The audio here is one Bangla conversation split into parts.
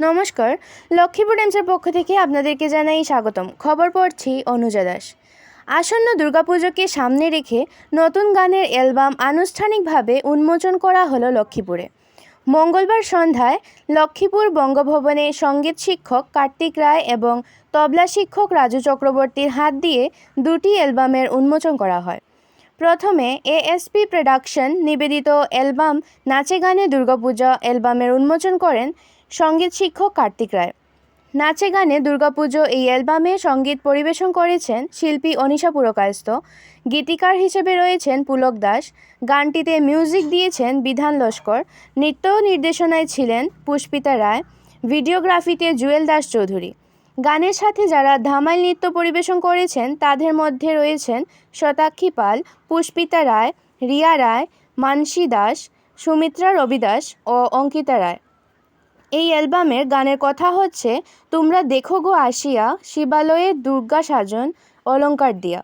নমস্কার, লক্ষ্মীপুর টাইমসের পক্ষ থেকে আপনাদেরকে জানাই স্বাগতম। খবর পড়ছি অনুজা দাস। আসন্ন দুর্গাপুজোকে সামনে রেখে নতুন গানের অ্যালবাম আনুষ্ঠানিকভাবে উন্মোচন করা হলো লক্ষ্মীপুরে। মঙ্গলবার সন্ধ্যায় লক্ষ্মীপুর বঙ্গভবনে সংগীত শিক্ষক কার্তিক রায় এবং তবলা শিক্ষক রাজু চক্রবর্তীর হাত দিয়ে দুটি অ্যালবামের উন্মোচন করা হয়। প্রথমে এএসপি প্রোডাকশন নিবেদিত অ্যালবাম নাচে গানে দুর্গাপূজা অ্যালবামের উন্মোচন করেন সংগীত শিক্ষক কার্তিক রায়। নাচে গানে দুর্গাপুজো এই অ্যালবামে সংগীত পরিবেশন করেছেন শিল্পী অনিশা পুরকায়স্থ। গীতিকার হিসেবে রয়েছেন পুলক দাস। গানটিতে মিউজিক দিয়েছেন বিধান লস্কর। নৃত্য নির্দেশনায় ছিলেন পুষ্পিতা রায়। ভিডিওগ্রাফিতে জুয়েল দাস চৌধুরী। গানের সাথে যারা ধামাইল নৃত্য পরিবেশন করেছেন, তাদের মধ্যে রয়েছেন শতাক্ষী পাল, পুষ্পিতা রায়, রিয়া রায়, মানসী দাস, সুমিত্রা রবি দাস ও অঙ্কিতা রায়। এই অ্যালবামের গানের কথা হচ্ছে, তোমরা দেখো গো আসিয়া, শিবালয়ে দুর্গা সাজন, অলঙ্কার দিয়া।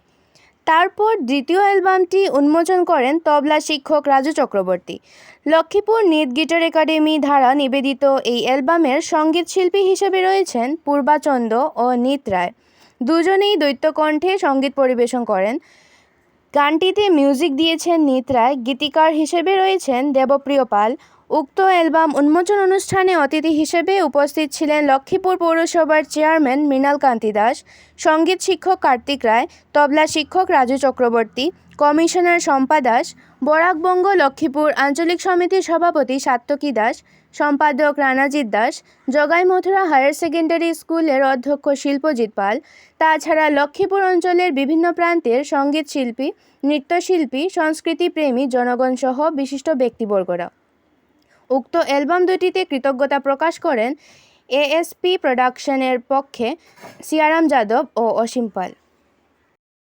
তারপর দ্বিতীয় অ্যালবামটি উন্মোচন করেন তবলা শিক্ষক রাজু চক্রবর্তী। লক্ষ্মীপুর নিত গিটার একাডেমি ধারা নিবেদিত এই অ্যালবামের সংগীত শিল্পী হিসেবে রয়েছেন পূর্বাচন্দ ও নিত রায়। দুজনেই দৈত্যকণ্ঠে সংগীত পরিবেশন করেন। গানটিতে মিউজিক দিয়েছেন নিত রায়, গীতিকার হিসেবে রয়েছেন দেবপ্রিয় পাল উক্ত অ্যালবাম উন্মোচন অনুষ্ঠানে অতিথি হিসেবে উপস্থিত ছিলেন লক্ষ্মীপুর পৌরসভার চেয়ারম্যান মৃণাল কান্তি দাস, সংগীত শিক্ষক কার্তিক রায়, তবলা শিক্ষক রাজু চক্রবর্তী, কমিশনার শম্পা দাস, বরাকবঙ্গ লক্ষ্মীপুর আঞ্চলিক সমিতির সভাপতি সাত্তকী দাস, সম্পাদক রানাজিৎ দাস, জগাই মথুরা হায়ার সেকেন্ডারি স্কুলের অধ্যক্ষ শিল্পজিৎ পাল, তাছাড়া লক্ষ্মীপুর অঞ্চলের বিভিন্ন প্রান্তের সংগীত শিল্পী নৃত্যশিল্পী, সংস্কৃতিপ্রেমী জনগণ সহ বিশিষ্ট ব্যক্তিবর্গরা। উক্ত অ্যালবাম দুটিতে কৃতজ্ঞতা প্রকাশ করেন এএসপি প্রোডাকশনের পক্ষে সিয়ারাম যাদব ও অসীম পাল।